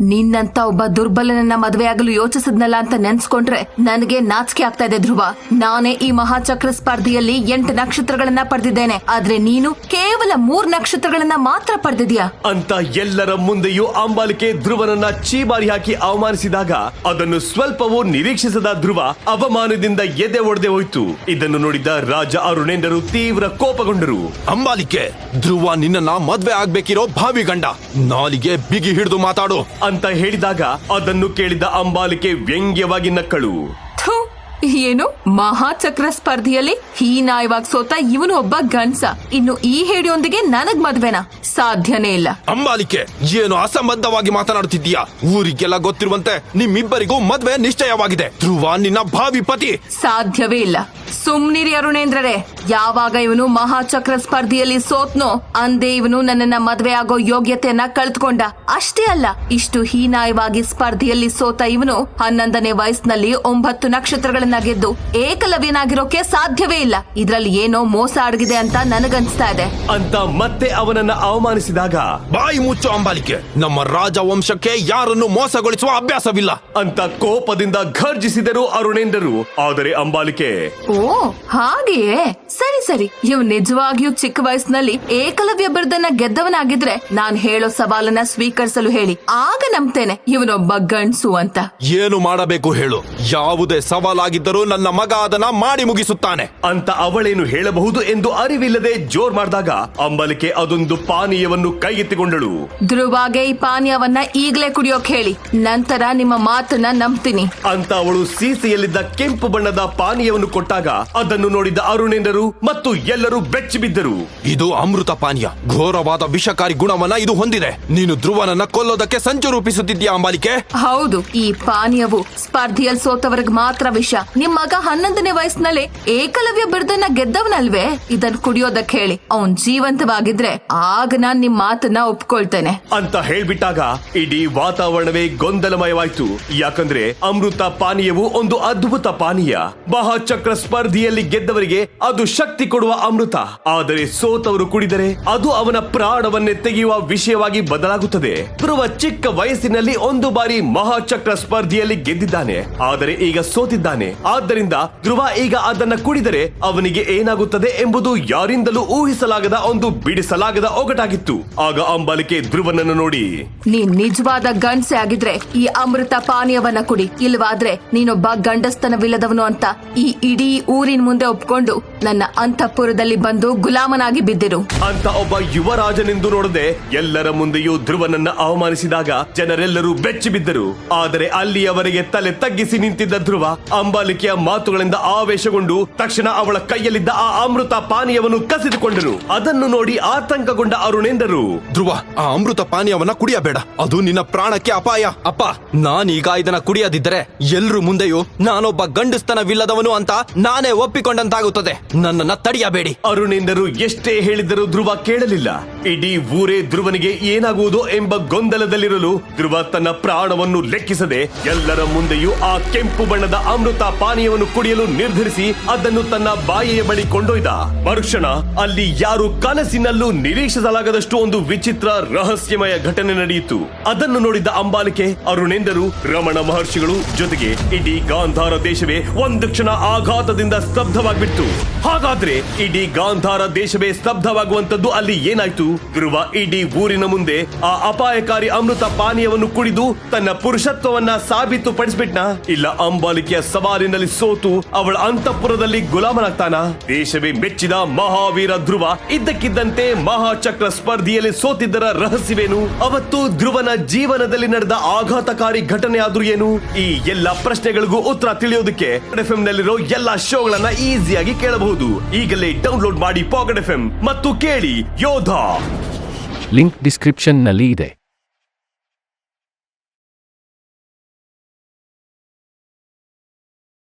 ನಿನ್ನಂತ ಒಬ್ಬ ದುರ್ಬಲನನ್ನ ಮದುವೆಯಾಗಲು ಯೋಚಿಸಿದ್ನಲ್ಲ ಅಂತ ನೆನ್ಸ್ಕೊಂಡ್ರೆ ನನಗೆ ನಾಚಿಕೆ ಆಗ್ತಾ ಇದೆ ಧ್ರುವ. ನಾನೇ ಈ ಮಹಾಚಕ್ರ ಸ್ಪರ್ಧೆಯಲ್ಲಿ ಎಂಟು ನಕ್ಷತ್ರಗಳನ್ನ ಪಡೆದಿದ್ದೇನೆ. ಆದ್ರೆ ನೀನು ಕೇವಲ ಮೂರ್ ನಕ್ಷತ್ರಗಳನ್ನ ಮಾತ್ರ ಪಡೆದಿದ್ಯಾ? ಅಂತ ಎಲ್ಲರ ಮುಂದೆಯೂ ಅಂಬಾಲಿಕೆ ಧ್ರುವನನ್ನ ಚೀಬಾರಿ ಹಾಕಿ ಅವಮಾನಿಸಿದಾಗ ಅದನ್ನು ಸ್ವಲ್ಪವೂ ನಿರೀಕ್ಷಿಸದ ಧ್ರುವ ಅವಮಾನದಿಂದ ಎದೆ ಒಡೆದೆ ಹೋಯ್ತು. ಇದನ್ನು ನೋಡಿದ ರಾಜ ಅರುಣೇಂದ್ರರು ತೀವ್ರ ಕೋಪಗೊಂಡರು. ಅಂಬಾಲಿಕೆ ಧ್ರುವ ನಿನ್ನ ಮದ್ವೆ ಆಗ್ಬೇಕಿರೋ ಭಾವಿ ಗಂಡ. ನಾಲಿಗೆ ಬಿಗಿ ಹಿಡಿದು ಮಾತಾಡು. ಅಂತ ಹೇಳಿದಾಗ ಅದನ್ನು ಕೇಳಿದ ಅಂಬಾಲಿಕೆ ವ್ಯಂಗ್ಯವಾಗಿ ನಕ್ಕಳು. ಏನು? ಮಹಾಚಕ್ರ ಸ್ಪರ್ಧೆಯಲ್ಲಿ ಹೀನಾಯವಾಗಿ ಸೋತ ಇವನು ಒಬ್ಬ ಗಂಡ್ಸ ಇನ್ನು ಈ ಹೇಡಿಯೊಂದಿಗೆ ನನಗ್ ಮದ್ವೆನಾ? ಸಾಧ್ಯನೇ ಇಲ್ಲ. ಅಂಬಾಲಿಕೆ ಏನು ಅಸಂಬದ್ಧವಾಗಿ ಮಾತನಾಡುತ್ತಿದ್ದೀಯಾ? ಊರಿಗೆಲ್ಲ ಗೊತ್ತಿರುವಂತೆ ನಿಮ್ಮಿಬ್ಬರಿಗೂ ಮದ್ವೆ ನಿಶ್ಚಯವಾಗಿದೆ. ಧ್ರುವ ನಿನ್ನ ಭಾವಿ ಪತಿ. ಸಾಧ್ಯವೇ ಇಲ್ಲ. ಸುಮ್ನಿರಿ ಅರುಣೇಂದ್ರರೇ. ಯಾವಾಗ ಇವನು ಮಹಾಚಕ್ರ ಸ್ಪರ್ಧೆಯಲ್ಲಿ ಸೋತ್ನೋ ಅಂದೇ ಇವನು ನನ್ನನ್ನ ಮದ್ವೆ ಆಗೋ ಯೋಗ್ಯತೆಯನ್ನ ಕಳೆದುಕೊಂಡ ಅಷ್ಟೇ ಅಲ್ಲ ಇಷ್ಟು ಹೀನಾಯವಾಗಿ ಸ್ಪರ್ಧೆಯಲ್ಲಿ ಸೋತ ಇವನು ಹನ್ನೊಂದನೇ ವಯಸ್ಸಿನಲ್ಲಿ ಒಂಬತ್ತು ನಕ್ಷತ್ರಗಳನ್ನ ಗೆದ್ದು ಏಕಲವ್ಯನಾಗಿರೋಕೆ ಸಾಧ್ಯವೇ ಇಲ್ಲ. ಇದ್ರಲ್ಲಿ ಏನೋ ಮೋಸ ಅಡಗಿದೆ ಅಂತ ನನಗನ್ಸ್ತಾ ಇದೆ. ಅಂತ ಮತ್ತೆ ಅವನನ್ನ ಅವಮಾನಿಸಿದಾಗ ಬಾಯಿ ಮುಚ್ಚು ಅಂಬಾಲಿಕೆ. ನಮ್ಮ ರಾಜವಂಶಕ್ಕೆ ಯಾರನ್ನು ಮೋಸಗೊಳಿಸುವ ಅಭ್ಯಾಸವಿಲ್ಲ. ಅಂತ ಕೋಪದಿಂದ ಘರ್ಜಿಸಿದರು ಅರುಣೇಂದ್ರರು. ಆದರೆ ಅಂಬಾಲಿಕೆ ಓ ಹಾಗೆಯೇ? ಸರಿ ಸರಿ. ಇವ್ ನಿಜವಾಗಿಯೂ ಚಿಕ್ಕ ವಯಸ್ಸಿನಲ್ಲಿ ಏಕಲವ್ಯ ಬಿರುದನ್ನ ಗೆದ್ದವನಾಗಿದ್ರೆ ನಾನ್ ಹೇಳೋ ಸವಾಲನ್ನ ಸ್ವೀಕರಿಸಲು ಹೇಳಿ. ಆಗ ನಂಬ್ತೇನೆ. ಇವನೊಬ್ಬ ಗಂಡ್ಸು ಅಂತ. ಏನು ಮಾಡಬೇಕು ಹೇಳು. ಯಾವುದೇ ಸವಾಲಾಗಿದ್ದರೂ ನನ್ನ ಮಗ ಅದನ್ನ ಮಾಡಿ ಮುಗಿಸುತ್ತಾನೆ. ಅಂತ ಅವಳೇನು ಹೇಳಬಹುದು ಎಂದು ಅರಿವಿಲ್ಲದೆ ಜೋರ್ ಮಾಡಿದಾಗ ಅಂಬಲಿಕೆ ಅದೊಂದು ಪಾನೀಯವನ್ನು ಕೈಗೆತ್ತಿಕೊಂಡಳು. ಧ್ರುವಾಗೆ ಈ ಪಾನೀಯವನ್ನ ಈಗ್ಲೇ ಕುಡಿಯೋಕ್ ಹೇಳಿ. ನಂತರ ನಿಮ್ಮ ಮಾತನ್ನ ನಂಬ್ತೀನಿ. ಅಂತ ಅವಳು ಸೀಸೆಯಲ್ಲಿದ್ದ ಕೆಂಪು ಬಣ್ಣದ ಪಾನೀಯವನ್ನು ಕೊಟ್ಟಾಗ ಅದನ್ನು ನೋಡಿದ ಅರುಣೇಂದ್ರರು ಮತ್ತು ಎಲ್ಲರೂ ಬೆಚ್ಚಿ ಬಿದ್ದರು. ಇದು ಅಮೃತ ಪಾನೀಯ. ಘೋರವಾದ ವಿಷಕಾರಿ ಗುಣವನ್ನ ಇದು ಹೊಂದಿದೆ. ನೀನು ಧ್ರುವನನ್ನ ಕೊಲ್ಲೋದಕ್ಕೆ ಸಂಚು ರೂಪಿಸುತ್ತಿದ್ಯಾ ಅಂಬಾಲಿಕೆ? ಹೌದು ಈ ಪಾನೀಯವು ಸ್ಪರ್ಧೆಯಲ್ಲಿ ಸೋತವರಿಗೆ ಮಾತ್ರ ವಿಷ. ನಿಮ್ ಮಗ ಹನ್ನೊಂದನೇ ವಯಸ್ಸಿನಲ್ಲಿ ಏಕಲವ್ಯ ಬಿರ್ದನ್ನ ಗೆದ್ದವನಲ್ವೇ? ಇದನ್ ಕುಡಿಯೋದಕ್ಕೆ ಹೇಳಿ. ಅವನ್ ಜೀವಂತವಾಗಿದ್ರೆ ಆಗ ನಾನ್ ನಿಮ್ ಮಾತನ್ನ ಒಪ್ಕೊಳ್ತೇನೆ. ಅಂತ ಹೇಳ್ಬಿಟ್ಟಾಗ ಇಡೀ ವಾತಾವರಣವೇ ಗೊಂದಲಮಯವಾಯ್ತು. ಯಾಕಂದ್ರೆ ಅಮೃತ ಪಾನೀಯವು ಒಂದು ಅದ್ಭುತ ಪಾನೀಯ. ಮಹಾಚಕ್ರ ಸ್ಪರ್ಧೆಯಲ್ಲಿ ಗೆದ್ದವರಿಗೆ ಅದು ಶಕ್ತಿ ಕೊಡುವ ಅಮೃತ. ಆದರೆ ಸೋತವರು ಕುಡಿದರೆ ಅದು ಅವನ ಪ್ರಾಣವನ್ನೇ ತೆಗೆಯುವ ವಿಷಯವಾಗಿ ಬದಲಾಗುತ್ತದೆ. ಧ್ರುವ ಚಿಕ್ಕ ವಯಸ್ಸಿನಲ್ಲಿ ಒಂದು ಬಾರಿ ಮಹಾಚಕ್ರ ಸ್ಪರ್ಧೆಯಲ್ಲಿ ಗೆದ್ದಿದ್ದಾನೆ. ಆದರೆ ಈಗ ಸೋತಿದ್ದಾನೆ. ಆದ್ದರಿಂದ ಧ್ರುವ ಈಗ ಅದನ್ನ ಕುಡಿದರೆ ಅವನಿಗೆ ಏನಾಗುತ್ತದೆ ಎಂಬುದು ಯಾರಿಂದಲೂ ಊಹಿಸಲಾಗದ ಒಂದು ಬಿಡಿಸಲಾಗದ ಒಗಟಾಗಿತ್ತು. ಆಗ ಅಂಬಾಲಿಕೆ ಧ್ರುವನನ್ನು ನೋಡಿ. ನೀನ್ ನಿಜವಾದ ಗಂಡ್ಸೆ ಆಗಿದ್ರೆ ಈ ಅಮೃತ ಪಾನೀಯವನ್ನ ಕುಡಿ ಇಲ್ವಾದ್ರೆ ನೀನೊಬ್ಬ ಗಂಡಸ್ತನವಿಲ್ಲದವನು ಅಂತ ಈ ಇಡೀ ಊರಿನ ಮುಂದೆ ಒಪ್ಕೊಂಡು ನನ್ನ ಅಂತಃಪುರದಲ್ಲಿ ಬಂದು ಗುಲಾಮನಾಗಿ ಬಿದ್ದಿರು. ಅಂತ ಒಬ್ಬ ಯುವರಾಜನೆಂದು ನೋಡದೆ ಎಲ್ಲರ ಮುಂದೆಯೂ ಧ್ರುವನನ್ನ ಅವಮಾನಿಸಿದಾಗ ಜನರೆಲ್ಲರೂ ಬೆಚ್ಚಿ ಬಿದ್ದರು ಆದರೆ ಅಲ್ಲಿಯವರೆಗೆ ತಲೆ ತಗ್ಗಿಸಿ ನಿಂತಿದ್ದ ಧ್ರುವ ಅಂಬಾಲಿಕೆಯ ಮಾತುಗಳಿಂದ ಆವೇಶಗೊಂಡು ತಕ್ಷಣ ಅವಳ ಕೈಯಲ್ಲಿದ್ದ ಆ ಅಮೃತ ಪಾನೀಯವನ್ನು ಕಸಿದುಕೊಂಡರು ಅದನ್ನು ನೋಡಿ ಆತಂಕಗೊಂಡ ಅರುಣೇಂದರು ಧ್ರುವ ಆ ಅಮೃತ ಪಾನೀಯವನ್ನ ಕುಡಿಯಬೇಡ. ಅದು ನಿನ್ನ ಪ್ರಾಣಕ್ಕೆ ಅಪಾಯ. ಅಪ್ಪ ನಾನೀಗ ಇದನ್ನ ಕುಡಿಯದಿದ್ದರೆ ಎಲ್ರು ಮುಂದೆಯೂ ನಾನೊಬ್ಬ ಗಂಡಸ್ತನವಿಲ್ಲದವನು ಅಂತ ನಾನೇ ಒಪ್ಪಿಕೊಂಡಂತಾಗುತ್ತದೆ. ನನ್ನನ್ನ ತಡೆಯಬೇಡಿ. ಅರುಣೇಂದರು ಎಷ್ಟೇ ಹೇಳಿದರೂ ಧ್ರುವ ಕೇಳಲಿಲ್ಲ. ಇಡೀ ಊರೇ ಧ್ರುವನಿಗೆ ಏನಾಗುವುದು ಎಂಬ ಗೊಂದಲದಲ್ಲಿರಲು ಧ್ರುವ ತನ್ನ ಪ್ರಾಣವನ್ನು ಲೆಕ್ಕಿಸದೆ ಎಲ್ಲರ ಮುಂದೆಯೂ ಆ ಕೆಂಪು ಬಣ್ಣದ ಅಮೃತ ಪಾನೀಯವನ್ನು ಕುಡಿಯಲು ನಿರ್ಧರಿಸಿ ಅದನ್ನು ತನ್ನ ಬಾಯಿಯ ಬಳಿ ಕೊಂಡೊಯ್ದ. ಮರುಕ್ಷಣ ಅಲ್ಲಿ ಯಾರು ಕನಸಿನಲ್ಲೂ ನಿರೀಕ್ಷಿಸಲಾಗದಷ್ಟು ಒಂದು ವಿಚಿತ್ರ ರಹಸ್ಯಮಯ ಘಟನೆ ನಡೆಯಿತು. ಅದನ್ನು ನೋಡಿದ ಅಂಬಾಲಿಕೆ ಅರುಣೇಂದರು ರಮಣ ಮಹರ್ಷಿಗಳು ಜೊತೆಗೆ ಇಡೀ ಗಾಂಧಾರ ದೇಶವೇ ಒಂದು ಕ್ಷಣ ಆಘಾತದಿಂದ ಸ್ತಬ್ಧವಾಗ್ಬಿಟ್ಟು ಹಾಗಾದ್ರೆ ಇಡೀ ಗಾಂಧಾರ ದೇಶವೇ ಸ್ತಬ್ಧವಾಗುವಂತದ್ದು ಅಲ್ಲಿ ಏನಾಯ್ತು? ಧ್ರುವ ಇಡೀ ಊರಿನ ಮುಂದೆ ಆ ಅಪಾಯಕಾರಿ ಅಮೃತ ಪಾನೀಯವನ್ನು ಕುಡಿದು ತನ್ನ ಪುರುಷತ್ವವನ್ನ ಸಾಬೀತು ಪಡಿಸ್ಬಿಟ್ನ ಇಲ್ಲ ಅಂಬಾಲಿಕೆಯ ಸವಾಲಿನಲ್ಲಿ ಸೋತು ಅವಳ ಅಂತಃಪುರದಲ್ಲಿ ಗುಲಾಮನಾಗ್ತಾನ? ದೇಶವೇ ಮೆಚ್ಚಿದ ಮಹಾವೀರ ಧ್ರುವ. ಇದ್ದಕ್ಕಿದ್ದಂತೆ ಮಹಾಚಕ್ರ ಸ್ಪರ್ಧೆಯಲ್ಲಿ ಸೋತಿದ್ದರ ರಹಸ್ಯವೇನು? ಅವತ್ತು ಧ್ರುವನ ಜೀವನದಲ್ಲಿ ನಡೆದ ಆಘಾತಕಾರಿ ಘಟನೆ ಆದ್ರೂ ಏನು? ಈ ಎಲ್ಲ ಪ್ರಶ್ನೆಗಳಿಗೂ ಉತ್ತರ ತಿಳಿಯೋದಕ್ಕೆ ಎಫ್ ನಲ್ಲಿರೋ ಎಲ್ಲಾ ಶೋಗಳನ್ನ ಈಸಿಯಾಗಿ ಕೇಳಬಹುದು. ಈಗಲೇ ಡೌನ್ಲೋಡ್ ಮಾಡಿ ಪಾಕೆಟ್ ಎಫ್ ಮತ್ತು ಕೇಳಿ ಯೋಧ. ಲಿಂಕ್ ಡಿಸ್ಕ್ರಿಪ್ಷನ್ನಲ್ಲಿ ಇದೆ.